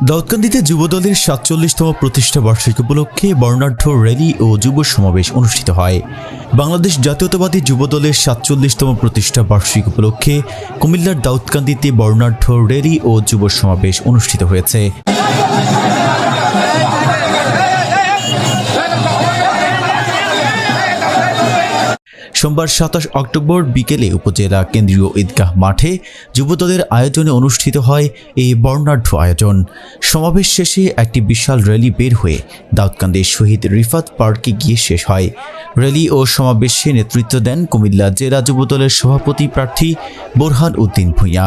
দাউদকান্দিতে যুবদলের সাতচল্লিশতম প্রতিষ্ঠা বার্ষিকী উপলক্ষে বর্ণাঢ্য র্যালি ও যুব সমাবেশ অনুষ্ঠিত হয়। বাংলাদেশ জাতীয়তাবাদী যুবদলের সাতচল্লিশতম প্রতিষ্ঠা বার্ষিকী উপলক্ষে কুমিল্লার দাউদকান্দিতে বর্ণাঢ্য র্যালি ও যুব সমাবেশ অনুষ্ঠিত হয়েছে। সোমবার সাতাশ অক্টোবর বিকেলে উপজেলা কেন্দ্রীয় ঈদগাহ মাঠে যুবদলের আয়োজনে অনুষ্ঠিত হয় এই বর্ণাঢ্য আয়োজন। সমাবেশ শেষে একটি বিশাল র্যালি বের হয়ে দাউদকান্দির শহীদ রিফাত পার্কে গিয়ে শেষ হয়। র্যালি ও সমাবেশে নেতৃত্ব দেন কুমিল্লা জেলা যুবদলের সভাপতি প্রার্থী বোরহান উদ্দিন ভূঁইয়া।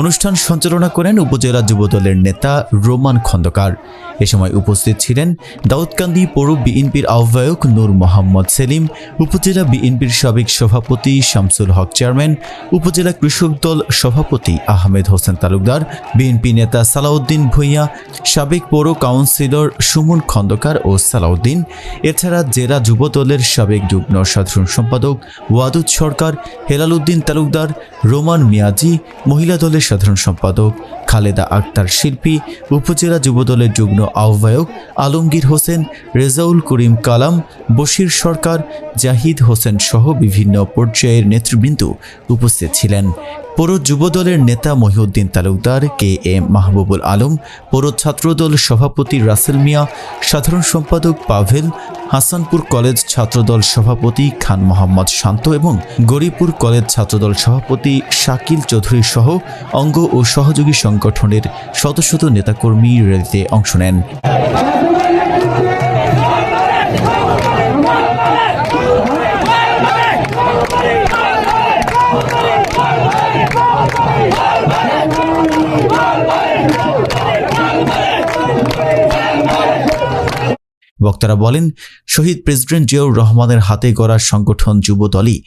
অনুষ্ঠান সঞ্চালনা করেন উপজেলা যুবদলের নেতা রোমান খন্দকার। এ সময় উপস্থিত ছিলেন দাউদকান্দি পৌর বিএনপির আহ্বায়ক নূর মোহাম্মদ সেলিম, উপজেলা বিএনপির সাবেক সভাপতি শামসুল হক চেয়ারম্যান, উপজেলা কৃষক দল সভাপতি আহমেদ হোসেন তালুকদার, বিএনপি নেতা সালাউদ্দিন ভূঁইয়া, সাবেক পৌর কাউন্সিলর সুমন খন্দকার ও সালাউদ্দিন। এছাড়া জেলা যুবদলের সাবেক যুগ্ম সাধারণ সম্পাদক ওয়াদুদ সরকার, হেলাল উদ্দিন তালুকদার, রোমান মিয়াজি, মহিলা দলের সাধারণ সম্পাদক খালেদা আক্তার শিল্পী, উপজেলা যুবদলের যুগ্ম আহ্বায়ক আলমগীর হোসেন, রেজাউল করিম কালাম, বশির সরকার, জাহিদ হোসেন সহ বিভিন্ন পর্যায়ের নেতৃবৃন্দ উপস্থিত ছিলেন। পৌর যুবদলের নেতা মহিউদ্দিন তালুকদার, কে এম মাহবুবুল আলম, পৌর ছাত্রদল সভাপতি রাসেল মিয়া, সাধারণ সম্পাদক পাভেল হাসানপুর কলেজ ছাত্রদল সভাপতি খান মোহাম্মদ শান্ত এবং গরিপুর কলেজ ছাত্রদল সভাপতি শাকিল চৌধুরী সহ অঙ্গ ও সহযোগী সংগঠনের শত শত নেতাকর্মী র্যালিতে অংশ নেন। বক্তারা বলেন, শহীদ প্রেসিডেন্ট জিয়াউর রহমানের হাতে গড়া সংগঠন যুবদলই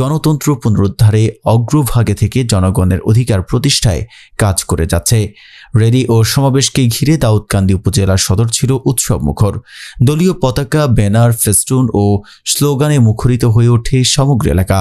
গণতন্ত্র পুনরুদ্ধারে অগ্রভাগে থেকে জনগণের অধিকার প্রতিষ্ঠায় কাজ করে যাচ্ছে। র্যালি ও সমাবেশকে ঘিরে দাউদকান্দি উপজেলা সদর ছিল উৎসব মুখর। দলীয় পতাকা, ব্যানার, ফেস্টুন ও স্লোগানে মুখরিত হয়ে ওঠে সমগ্র এলাকা।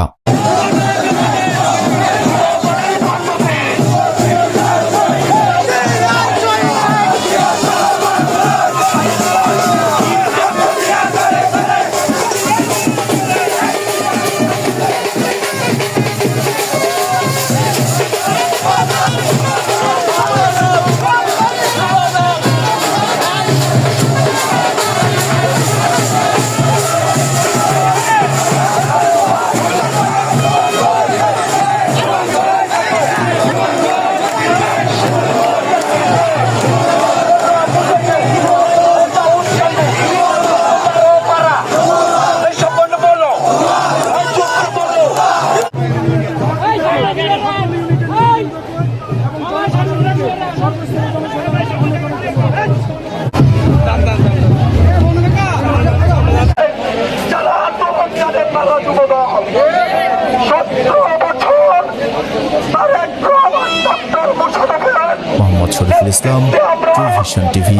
Mohammad Shariful Islam true vision TV